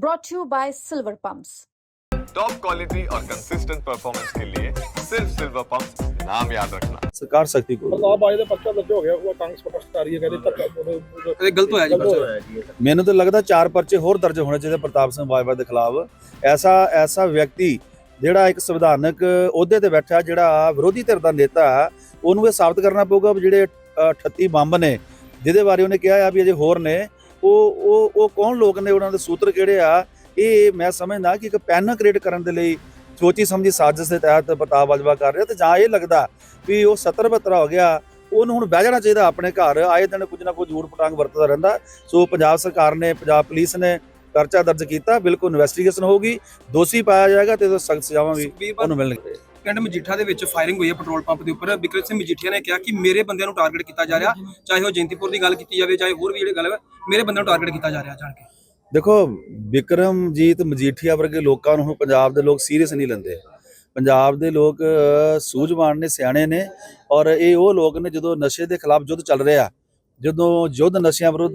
brought to you by Silver Pumps. Top quality और consistent performance के लिए सिर्फ सिल्वर पंप नाम याद रखना ਸਰਕਾਰ ਸਖਤੀ ਕੋਲ ਪ੍ਰਤਾਪ ਬਾਈ ਦਾ ਪਰਚਾ ਦਰਜ ਹੋ ਗਿਆ ਉਹ ਕਾਂਗਰਸ ਪ੍ਰੋਟੈਸਟ ਕਰ ਰਹੀ ਹੈ ਕਹਿੰਦੇ ਧੱਕਾ ਉਹਦੇ- ਇਹ ਗਲਤ ਹੋਇਆ ਜੀ ਗਲਤ ਪਰਚਾ। ਹੋਇਆ। ਮੈਨੂੰ ਤਾਂ ਲੱਗਦਾ ਚਾਰ ਪਰਚੇ ਹੋਰ ਦਰਜ ਹੋਣੇ ਚਾਹੀਦੇ ਪ੍ਰਤਾਪ ਸਿੰਘ ਬਾਜਵਾ ਦੇ ਖਿਲਾਫ ਐਸਾ ਐਸਾ ਵਿਅਕਤੀ ਜਿਹੜਾ ਇੱਕ ਸੰਵਿਧਾਨਕ ਅਹੁਦੇ ਤੇ ਬੈਠਾ ਜਿਹੜਾ ਵਿਰੋਧੀ ਧਿਰ ਦਾ ਨੇਤਾ ਹੈ, ਉਹਨੂੰ ਇਹ ਸਾਬਤ ਕਰਨਾ ਪਊਗਾ ਵੀ ਜਿਹੜੇ ਅ, 38 ਬੰਬ ਨੇ ਜਿਹਦੇ ਬਾਰੇ ਉਹਨੇ ਕਿਹਾ ਆ ਵੀ ਅਜੇ ਹੋਰ ਨੇ ਉਹ ਉਹ ਉਹ ਕੌਣ ਲੋਕ ਨੇ ਉਹਨਾਂ ਦੇ ਸੂਤਰ ਕਿਹੜੇ ਆ? ਇਹ ਮੈਂ ਸਮਝਦਾ ਕਿ ਇੱਕ ਪੈਨ ਕ੍ਰੀਏਟ ਕਰਨ ਦੇ ਲਈ ਸੋਚੀ ਸਮਝੀ ਸਾਜ਼ਿਸ਼ ਦੇ ਤਹਿਤ ਪ੍ਰਤਾਪ ਬਾਜਵਾ ਕਰ ਰਿਹਾ ਤੇ ਜਾਂ ਇਹ ਲੱਗਦਾ ਵੀ ਉਹ 70 72 ਹੋ ਗਿਆ ਉਹਨੂੰ ਹੁਣ ਬਹਿ ਜਾਣਾ ਚਾਹੀਦਾ ਆਪਣੇ ਘਰ। ਆਏ ਦਿਨ ਕੁਝ ਨਾ ਕੁਝ ਝੂਠ ਪਟਾਂਗ ਵਰਤਦਾ ਰਹਿੰਦਾ। ਸੋ ਪੰਜਾਬ ਸਰਕਾਰ ਨੇ ਪੰਜਾਬ ਪੁਲਿਸ ਨੇ ਪਰਚਾ ਦਰਜ ਕੀਤਾ ਬਿਲਕੁਲ ਇਨਵੈਸਟੀਗੇਸ਼ਨ ਹੋਊਗੀ ਦੋਸ਼ੀ ਪਾਇਆ ਜਾਏਗਾ ਤੇ ਸਖਤ ਸਜ਼ਾਵਾਂ ਵੀ ਉਹਨੂੰ ਮਿਲਣਗੇ ਪਿੰਡ ਮਜੀਠਾ ਦੇ ਵਿੱਚ ਫਾਇਰਿੰਗ ਹੋਈ ਹੈ ਪੈਟਰੋਲ ਪੰਪ ਦੇ ਉੱਪਰ। ਬਿਕਰਮ ਸਿੰਘ ਮਜੀਠੀਆ ਨੇ ਕਿਹਾ ਕਿ ਮੇਰੇ ਬੰਦਿਆਂ ਨੂੰ ਟਾਰਗੇਟ ਕੀਤਾ ਜਾ ਰਿਹਾ ਚਾਹੇ ਉਹ ਜੈਂਤੀਪੁਰ ਦੀ ਗੱਲ ਕੀਤੀ ਜਾਵੇ ਚਾਹੇ ਹੋਰ ਵੀ ਜਿਹੜੇ ਗੱਲ ਮੇਰੇ ਬੰਦਿਆਂ ਨੂੰ ਟਾਰਗੇਟ ਕੀਤਾ ਜਾ ਰਿਹਾ ਜਾਣ ਕੇ। ਦੇਖੋ ਵਿਕਰਮਜੀਤ ਮਜੀਠੀਆ ਵਰਗੇ ਲੋਕਾਂ ਨੂੰ ਪੰਜਾਬ ਦੇ ਲੋਕ ਸੀਰੀਅਸ ਨਹੀਂ ਲੈਂਦੇ। ਪੰਜਾਬ ਦੇ ਲੋਕ ਸੂਝਵਾਨ ਨੇ ਸਿਆਣੇ ਨੇ ਔਰ ਇਹ ਉਹ ਲੋਕ ਨੇ ਜਦੋਂ ਨਸ਼ੇ ਦੇ ਖਿਲਾਫ ਯੁੱਧ ਚੱਲ ਰਿਹਾ ਜਦੋਂ ਯੁੱਧ ਨਸ਼ਿਆਂ ਵਿਰੁੱਧ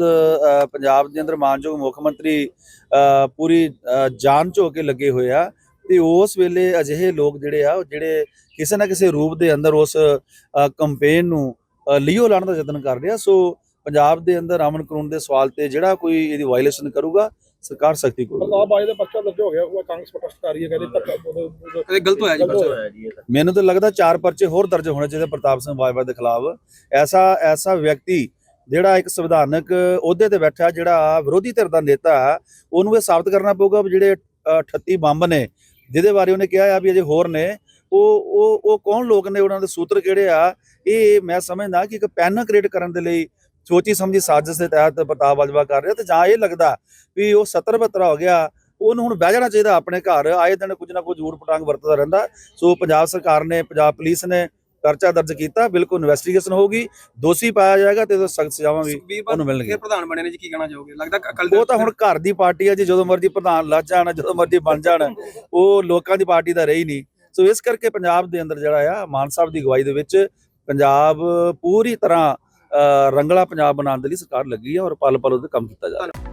ਪੰਜਾਬ ਦੇ ਅੰਦਰ ਮਾਨਯੋਗ ਮੁੱਖ ਮੰਤਰੀ ਅ, ਪੂਰੀ ਜਾਨ ਝੋ ਕੇ ਲੱਗੇ ਹੋਏ ਆ ਤੇ ਉਸ ਵੇਲੇ ਅਜਿਹੇ ਲੋਕ ਜਿਹੜੇ ਆ ਉਹ ਜਿਹੜੇ ਕਿਸੇ ਨਾ ਕਿਸੇ ਰੂਪ ਦੇ ਅੰਦਰ ਉਸ ਕੰਪੇਨ ਨੂੰ ਲੀਓ ਲਾਉਣ ਦਾ ਯਤਨ ਕਰ ਰਿਹਾ ਸੋ ਪੰਜਾਬ ਦੇ ਅੰਦਰ ਅਮਨ ਕਾਨੂੰਨ ਦੇ ਸਵਾਲ ਤੇ ਜਿਹੜਾ ਕੋਈ ਇਹਦੀ ਵਾਇਲੇਸ਼ਨ ਕਰੂਗਾ ਸਰਕਾਰ ਸਖਤੀ ਕਰੂਗੀ ਪ੍ਰਤਾਪ ਬਾਈ ਦਾ ਪਰਚਾ ਦਰਜ ਹੋ ਗਿਆ ਉਹ ਕਾਂਗਰਸ ਪ੍ਰੋਟੈਸਟ ਕਰ ਰਹੀ ਹੈ ਕਹਿੰਦੇ ਧੱਕਾ ਇਹ ਗਲਤ ਹੋਇਆ ਜੀ ਪਰਚਾ। ਹੋਇਆ। ਮੈਨੂੰ ਤਾਂ ਲੱਗਦਾ ਚਾਰ ਪਰਚੇ ਹੋਰ ਦਰਜ ਹੋਣੇ ਚਾਹੀਦੇ ਪ੍ਰਤਾਪ ਸਿੰਘ ਬਾਜਵਾ ਦੇ ਖਿਲਾਫ ਐਸਾ ਐਸਾ ਵਿਅਕਤੀ ਜਿਹੜਾ ਇੱਕ ਸੰਵਿਧਾਨਕ ਅਹੁਦੇ ਤੇ ਬੈਠਾ ਜਿਹੜਾ ਵਿਰੋਧੀ ਧਿਰ ਦਾ ਨੇਤਾ ਉਹਨੂੰ ਇਹ ਸਾਬਤ ਕਰਨਾ ਪਊਗਾ ਵੀ ਜਿਹੜੇ ਅ, 38 ਬੰਬ ਨੇ ਜਿਹਦੇ ਬਾਰੇ ਉਹਨੇ ਕਿਹਾ ਆ ਵੀ ਅਜੇ ਹੋਰ ਨੇ, ਉਹ ਉਹ ਉਹ ਕੌਣ ਲੋਕ ਨੇ, ਉਹਨਾਂ ਦੇ ਸੂਤਰ ਕਿਹੜੇ ਆ, ਇਹ ਮੈਂ ਸਮਝਦਾ ਕਿ ਇੱਕ ਪੈਨ ਕ੍ਰੀਏਟ ਕਰਨ ਦੇ ਲਈ ਸੋਚੀ ਸਮਝੀ ਸਾਜ਼ਿਸ਼ ਦੇ ਤਹਿਤ ਪ੍ਰਤਾਪ ਬਾਜਵਾ ਕਰ ਰਿਹਾ ਤੇ ਜਾਂ ਇਹ ਲੱਗਦਾ ਵੀ ਉਹ 70 72 ਹੋ ਗਿਆ, ਉਹਨੂੰ ਹੁਣ ਬਹਿ ਜਾਣਾ ਚਾਹੀਦਾ ਆਪਣੇ ਘਰ, ਆਏ ਦਿਨ ਕੁਝ ਨਾ ਕੁਝ ਝੂਠ ਪਟਾਂਗ ਵਰਤਦਾ ਰਹਿੰਦਾ। ਸੋ ਪੰਜਾਬ ਸਰਕਾਰ ਨੇ, ਪੰਜਾਬ ਪੁਲਿਸ ਨੇ ਪਰਚਾ ਦਰਜ ਕੀਤਾ ਬਿਲਕੁਲ ਇਨਵੈਸਟੀਗੇਸ਼ਨ ਹੋਊਗੀ ਦੋਸ਼ੀ ਪਾਇਆ ਜਾਏਗਾ ਤੇ ਸਖਤ ਸਜ਼ਾਵਾਂ ਵੀ ਉਹਨੂੰ ਬਾਦਲ ਮਿਲਣਗੇ ਫਿਰ ਪ੍ਰਧਾਨ ਬਣੇ ਨੇ ਜੀ ਕੀ ਕਹਿਣਾ ਚਾਹੋਗੇ? ਲੱਗਦਾ ਅਕਲ ਉਹ ਤਾਂ ਹੁਣ ਘਰ ਦੀ ਪਾਰਟੀ ਹੈ ਜੀ ਜਦੋਂ ਮਰਜ਼ੀ ਪ੍ਰਧਾਨ ਲੱਜ ਜਾਣ ਜਦੋਂ ਮਰਜ਼ੀ ਬਣ ਜਾਣ ਉਹ ਲੋਕਾਂ ਦੀ ਪਾਰਟੀ ਦਾ ਰਹੀ ਨਹੀਂ। ਸੋ ਇਸ ਕਰਕੇ ਪੰਜਾਬ ਦੇ ਅੰਦਰ ਜਿਹੜਾ ਆ ਮਾਨ ਸਾਹਿਬ ਦੀ ਅਗਵਾਈ ਦੇ ਵਿੱਚ ਪੰਜਾਬ ਪੂਰੀ ਤਰ੍ਹਾਂ ਰੰਗਲਾ ਪੰਜਾਬ ਬਣਾਉਣ ਦੇ ਲਈ ਸਰਕਾਰ ਲੱਗੀ ਹੈ ਔਰ ਪਲ ਪਲ ਉਹਦੇ ਕੰਮ ਕੀਤਾ ਜਾ ਰਿਹਾ।